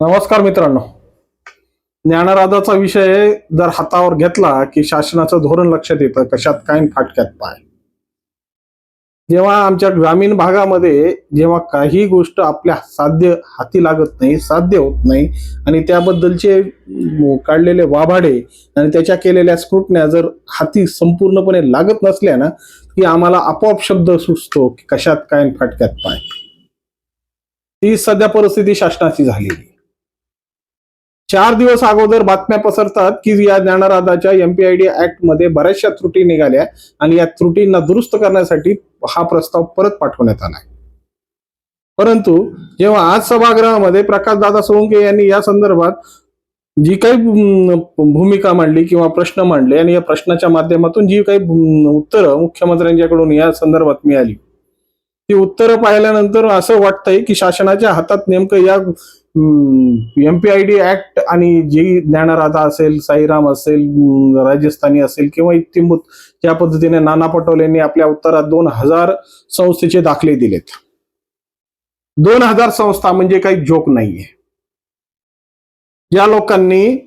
नमस्कार मित्रांनो. ज्ञानराधाचा विषय जर हातावर घेतला की शासनाचं धोरण लक्षात येतं कशात काय फाटक्यात पाय. जेव्हा आमच्या ग्रामीण भागामध्ये जेव्हा काही गोष्ट आपल्या साध्य हाती लागत नाही साध्य होत नाही आणि त्याबद्दलचे काढलेले वाभाडे आणि त्याच्या केलेल्या स्क्रुटण्या जर हाती संपूर्णपणे लागत नसल्या ना की आम्हाला आपोआप शब्द सुचतो की कशात काय फाटक्यात पाय. ही सध्या परिस्थिती शासनाची झालेली चार दिवस अगोदर बातम्या पसरतात की या ज्ञानराधाच्या एमपीआयडी ऍक्टमध्ये बऱ्याचशा त्रुटी निघाल्या आणि या त्रुटींना दुरुस्त करण्यासाठी हा प्रस्ताव परत पाठवण्यात आला परंतु जेव्हा आज सभागृहामध्ये प्रकाश दादा सोळंके यांनी या संदर्भात जी काही भूमिका मांडली किंवा प्रश्न मांडले आणि या प्रश्नाच्या माध्यमातून जी काही उत्तरं मुख्यमंत्र्यांच्याकडून या संदर्भात मिळाली ती उत्तरं पाहिल्यानंतर असं वाटतंय की शासनाच्या हातात नेमकं या एमपीआयडी ऍक्ट आणि जी ज्ञानराधा असेल साईराम असेल राजस्थानी असेल किंवा इत्तिंभूत ज्या पद्धतीने नाना पटोलेंनी आपल्या उत्तरात दोन हजार संस्थेचे दाखले दिलेत. दोन हजार संस्था म्हणजे काही जोक नाहीये. या लोकांनी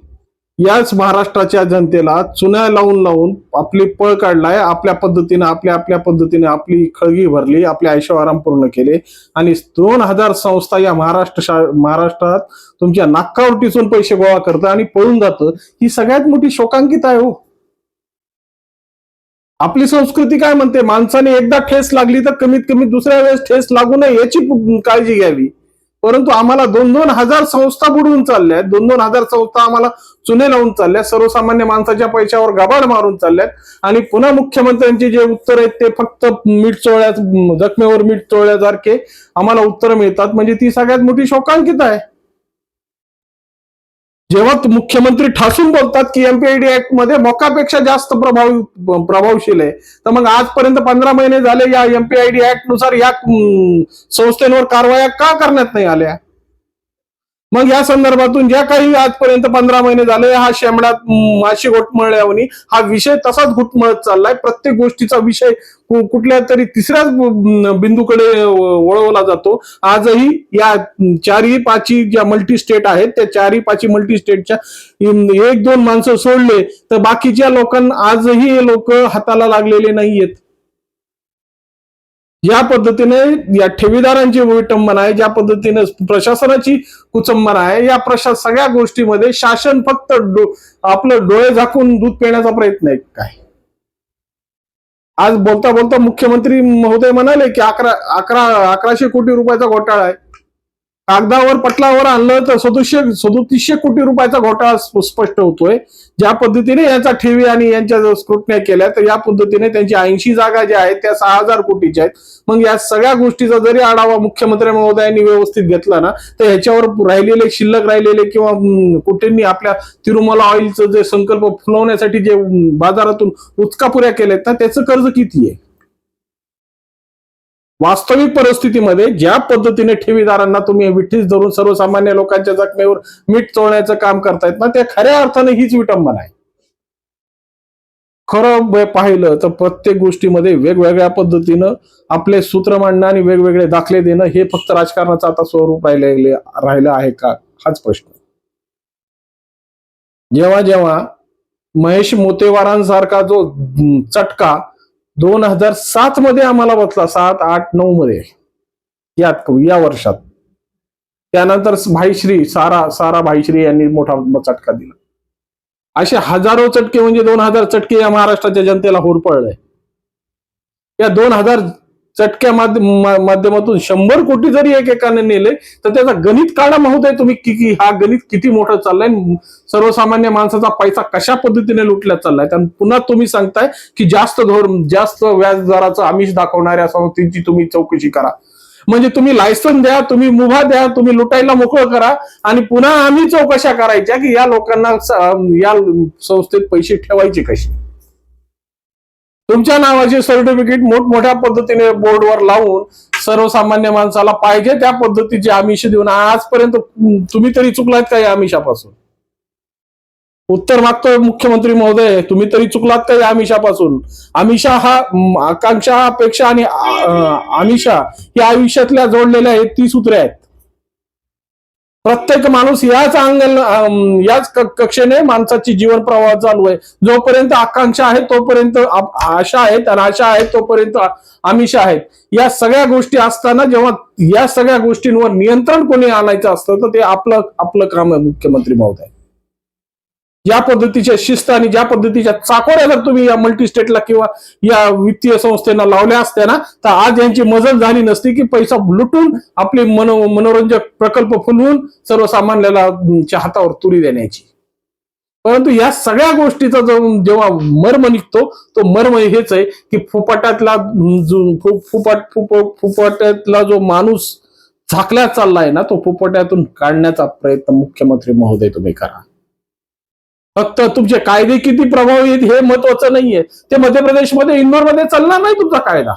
याच महाराष्ट्राच्या जनतेला चुन्या लावून लावून आपली पळ काढलाय आपल्या पद्धतीने आपल्या आपल्या पद्धतीने आपली खळगी भरली आपले ऐशोआराम पूर्ण केले. आणि दोन हजार संस्था या महाराष्ट्र शा- महाराष्ट्रात तुमच्या नाकावर टिचून पैसे गोळा करतं आणि पळून जातं. ही सगळ्यात मोठी शोकांकित आहे हो. आपली संस्कृती काय म्हणते? माणसाने एकदा ठेस लागली तर कमीत कमी दुसऱ्या वेळेस ठेस लागू नये याची काळजी घ्यावी. परंतु आम्हाला दोन दोन हजार संस्था बुडवून चालल्या दोन दोन हजार संस्था आम्हाला चुने लावून चालल्यात. सर्वसामान्य माणसाच्या पैशावर गबाड मारून चालल्यात. आणि पुन्हा मुख्यमंत्र्यांचे जे उत्तर आहेत ते फक्त मीठ चोळ्या जखमेवर मीठ चोळल्यासारखे आम्हाला उत्तर मिळतात. म्हणजे ती सगळ्यात मोठी शोकांकित आहे. जेव्हा मुख्यमंत्री ठासून बोलतात की एमपीआयडी ऍक्टमध्ये मोकापेक्षा जास्त प्रभावी प्रभावशील आहे. तर मग आजपर्यंत पंधरा महिने झाले या एमपीआयडी ऍक्टनुसार या संस्थेवर कारवाया का करण्यात नाही आल्या? मग या संदर्भातून ज्या काही आजपर्यंत पंधरा महिने झाले हा शेमडात अशी माशी घोटमळल्यावनी हा विषय तसाच घुटमळत चाललाय. प्रत्येक गोष्टीचा विषय कुठल्या तरी तिसऱ्याच बिंदूकडे वळवला जातो. आजही या चारही पाची ज्या मल्टी स्टेट आहेत त्या चारही पाची मल्टी स्टेटच्या एक दोन माणसं सोडले तर बाकीच्या लोकांना आजही हे लोक हाताला लागलेले नाहीयेत. या पद्धतीने या ठेवीदारांची विटंबना आहे ज्या पद्धतीने प्रशासनाची कुचंबना आहे या प्रशा सगळ्या गोष्टीमध्ये शासन फक्त डो- आपलं डोळे झाकून दूध पिण्याचा प्रयत्न आहे. काय? आज बोलता बोलता मुख्यमंत्री महोदय म्हणाले की अकरा अकरा अकराशे कोटी रुपयाचा घोटाळा आहे. कागदावर पटलावर आणलं तर सदोशे सदोतीसशे कोटी रुपयाचा घोटाळा स्पष्ट होतोय. ज्या पद्धतीने यांचा ठेवी आणि यांच्या जर स्क्रुटण्या केल्या तर या पद्धतीने त्यांची ऐंशी जागा ज्या आहेत त्या सहा हजार कोटीच्या आहेत. मग या सगळ्या गोष्टीचा जरी आढावा मुख्यमंत्री महोदयांनी व्यवस्थित घेतला ना तर ह्याच्यावर राहिलेले शिल्लक राहिलेले किंवा हम्म, कुठेंनी आपल्या तिरुमला ऑइलचं जे संकल्प फुलवण्यासाठी जे बाजारातून उचकापुऱ्या केल्यात ना त्याचं कर्ज किती आहे? वास्तविक परिस्थितीमध्ये ज्या पद्धतीने ठेवीदारांना तुम्ही विठ्ठीस धरून सर्वसामान्य लोकांच्या जखमेवर मीठ चोळण्याचं काम करतायत ना त्या खऱ्या अर्थाने हीच विटंबना आहे. खरं पाहिलं तर प्रत्येक गोष्टीमध्ये वेगवेगळ्या पद्धतीनं आपले सूत्र मांडणं आणि वेगवेगळे दाखले देणं हे फक्त राजकारणाचं आता स्वरूप राहिले राहिलं आहे का? हाच प्रश्न. जेव्हा जेव्हा महेश मोतेवारांसारखा जो चटका दोन हजार सात मध्ये आम्हाला बसला सात आठ नऊ मध्ये. यात या वर्षात. त्यानंतर भाईश्री सारा सारा भाईश्री यांनी मोठा चटका दिला. असे हजारो चटके म्हणजे दोन हजार चटके या महाराष्ट्राच्या जनतेला होरपळले. या दोन हजार चटक्या माध्यमातून शंभर कोटी जरी एकेकाने नेले तर त्याचा गणित काढा महोदय तुम्ही की की हा गणित किती मोठा चाललाय. सर्वसामान्य माणसाचा पैसा कशा पद्धतीने लुटल्या चाललाय. आणि पुन्हा तुम्ही सांगताय की जास्त धोरण जास्त व्याजदराचं आमिष दाखवणाऱ्या संस्थेची तुम्ही चौकशी करा. म्हणजे तुम्ही लायसन द्या तुम्ही मुभा द्या तुम्ही लुटायला मोकळं करा आणि पुन्हा आम्ही चौकशा करायच्या की या लोकांना या संस्थेत पैसे ठेवायचे कसे? तुमच्या नावाचे सर्टिफिकेट मोठमोठ्या पद्धतीने बोर्डवर लावून सर्वसामान्य माणसाला पाहिजे त्या पद्धतीचे आमिष देऊन आजपर्यंत तुम्ही तरी चुकलात का या आमिषापासून? उत्तर मागतोय मुख्यमंत्री महोदय तुम्ही तरी चुकलात का या आमिषापासून? आमिषा हा आकांक्षा अपेक्षा आणि आमिषा या आयुष्यातल्या जोडलेल्या आहेत ती सूत्रे आहेत. प्रत्येक माणूस याच अंगण याच कक्षेने माणसाची जीवन प्रवाह चालू आहे. जोपर्यंत आकांक्षा आहे तोपर्यंत आशा आहेत आणि आशा आहेत तोपर्यंत आमिषा आहेत या सगळ्या गोष्टी असताना जेव्हा या सगळ्या गोष्टींवर नियंत्रण कोणी आणायचं असतं तर ते आपलं आपलं काम आहे मुख्यमंत्री महोदय. ज्या पद्धतीच्या शिस्त आणि ज्या पद्धतीच्या चाकोऱ्या जर तुम्ही या मल्टी स्टेटला किंवा या वित्तीय संस्थेला लावल्या असत्या ना तर आज यांची मजल झाली नसती की पैसा लुटून आपले मनो मनोरंजक प्रकल्प फुलवून सर्वसामान्याला च्या हातावर तुरी देण्याची. परंतु या सगळ्या गोष्टीचा जो जेव्हा मर्म निघतो तो मर्म हेच आहे की फुपाटातला जो फुपाट फुप- फुपाट्यातला जो माणूस झाकल्यात चाललाय ना तो फुपाट्यातून काढण्याचा प्रयत्न मुख्यमंत्री महोदय तुम्ही करा. फक्त तुमचे कायदे किती प्रभावी आहेत हे महत्वाचं नाहीये. ते मध्य प्रदेशमध्ये इंदोरमध्ये चालणार नाही तुमचा कायदा.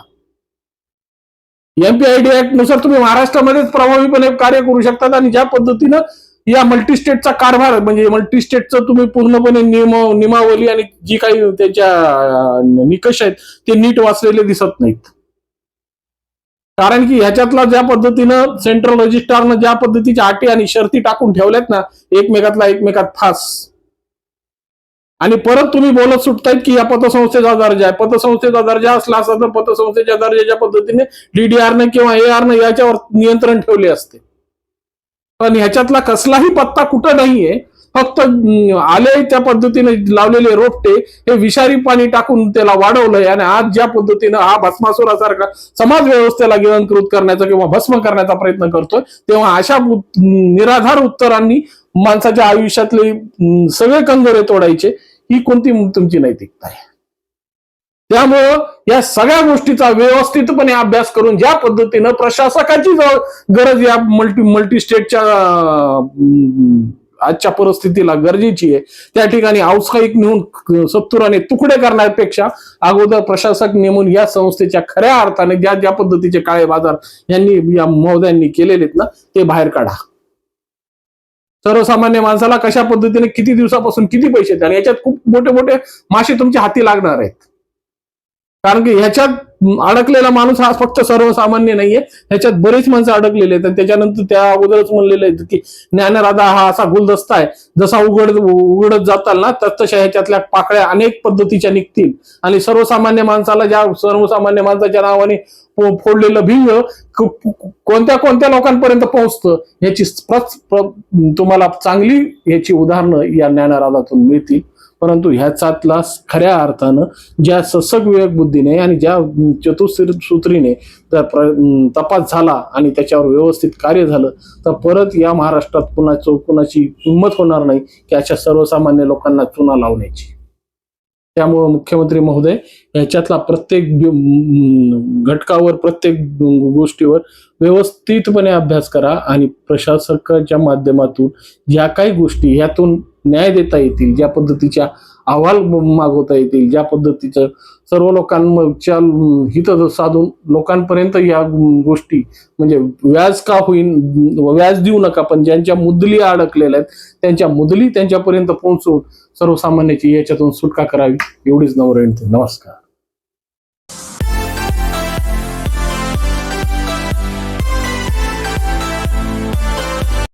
एमपीआयडी ऍक्टनुसार तुम्ही महाराष्ट्रामध्येच प्रभावीपणे कार्य करू शकतात आणि ज्या पद्धतीनं या मल्टीस्टेटचा कारभार म्हणजे मल्टीस्टेटचं तुम्ही पूर्णपणे नियम नियमावली आणि जी काही त्याच्या निकष आहेत ते नीट वाचलेले दिसत नाहीत. कारण की ह्याच्यातला ज्या पद्धतीनं सेंट्रल रजिस्ट्रारनं ज्या पद्धतीच्या अटी आणि शर्ती टाकून ठेवल्यात ना एकमेकातला एकमेकात फास. आणि परत तुम्ही बोलत सुटतायत की या पतसंस्थेचा दर्जा आहे. पतसंस्थेचा दर्जा असला असता तर पतसंस्थेच्या दर्जाच्या पद्धतीने डीडीआरने किंवा एआरने याच्यावर नियंत्रण ठेवले असते. पण ह्याच्यातला कसलाही पत्ता कुठं नाहीये. फक्त आले त्या पद्धतीने लावलेले रोपटे हे विषारी पाणी टाकून त्याला वाढवलंय आणि आज ज्या पद्धतीनं हा भस्मासुरासारखा समाज व्यवस्थेला गिळंकृत करण्याचा किंवा भस्म करण्याचा प्रयत्न करतोय तेव्हा अशा निराधार उत्तरांनी माणसाच्या आयुष्यातले सगळे कंगरे तोडायचे. ही कोणती तुमची नैतिकता आहे? त्यामुळं या सगळ्या गोष्टीचा व्यवस्थितपणे अभ्यास करून ज्या पद्धतीनं प्रशासकाची गरज या मल्टी मल्टी स्टेटच्या आजच्या परिस्थितीला गरजेची आहे त्या ठिकाणी औत्साहिक नेऊन सत्तुराने तुकडे करण्यापेक्षा अगोदर प्रशासक नेमून या संस्थेच्या खऱ्या अर्थाने ज्या ज्या पद्धतीचे काळे बाजार यांनी या महोदयांनी केलेले आहेत ना ते बाहेर काढा. सर्वसामान्य माणसाला कशा पद्धतीने किती दिवसापासून किती पैसे द्या याच्यात खूप मोठे मोठे मासे तुमच्या हाती लागणार आहेत. कारण की ह्याच्यात अडकलेला माणूस हा फक्त सर्वसामान्य नाहीये. ह्याच्यात बरेच माणसं अडकलेले आहेत. आणि त्याच्यानंतर त्या अगोदरच म्हणलेले आहेत की ज्ञानराधा हा असा गुलदस्ता आहे. जसा उघड उघडत जाताल ना तस तशा ह्याच्यातल्या पाकळ्या अनेक पद्धतीच्या निघतील. आणि सर्वसामान्य माणसाला ज्या सर्वसामान्य माणसाच्या नावाने फोडलेलं भिंग कोणत्या कोणत्या लोकांपर्यंत पोहोचतं याची तुम्हाला चांगली याची उदाहरणं या ज्ञानराधातून मिळतील. परंतु ह्याच्यातला खऱ्या अर्थानं ज्या ससक विवेक बुद्धीने आणि ज्या चतुसूत्रीने त्या प्र- तपास झाला आणि त्याच्यावर व्यवस्थित कार्य झालं तर परत या महाराष्ट्रात कुणाचं कुणाची हिंमत होणार नाही की अशा सर्वसामान्य लोकांना चुना लावण्याची. त्यामुळं मुख्यमंत्री महोदय याच्यातला प्रत्येक घटकावर प्रत्येक गोष्टीवर व्यवस्थितपणे अभ्यास करा आणि प्रशासकाच्या माध्यमातून ज्या काही गोष्टी यातून न्याय देता येतील ज्या पद्धतीच्या अहवाल मागवता येतील ज्या पद्धतीचं सर्व लोकांच्या हित साधून लोकांपर्यंत या गोष्टी म्हणजे व्याज का होईन व्याज देऊ नका पण ज्यांच्या मुदली अडकलेल्या आहेत त्यांच्या मुदली त्यांच्यापर्यंत पोहोचवून सर्वसामान्याची याच्यातून सुटका करावी एवढीच नवरे नमस्कार.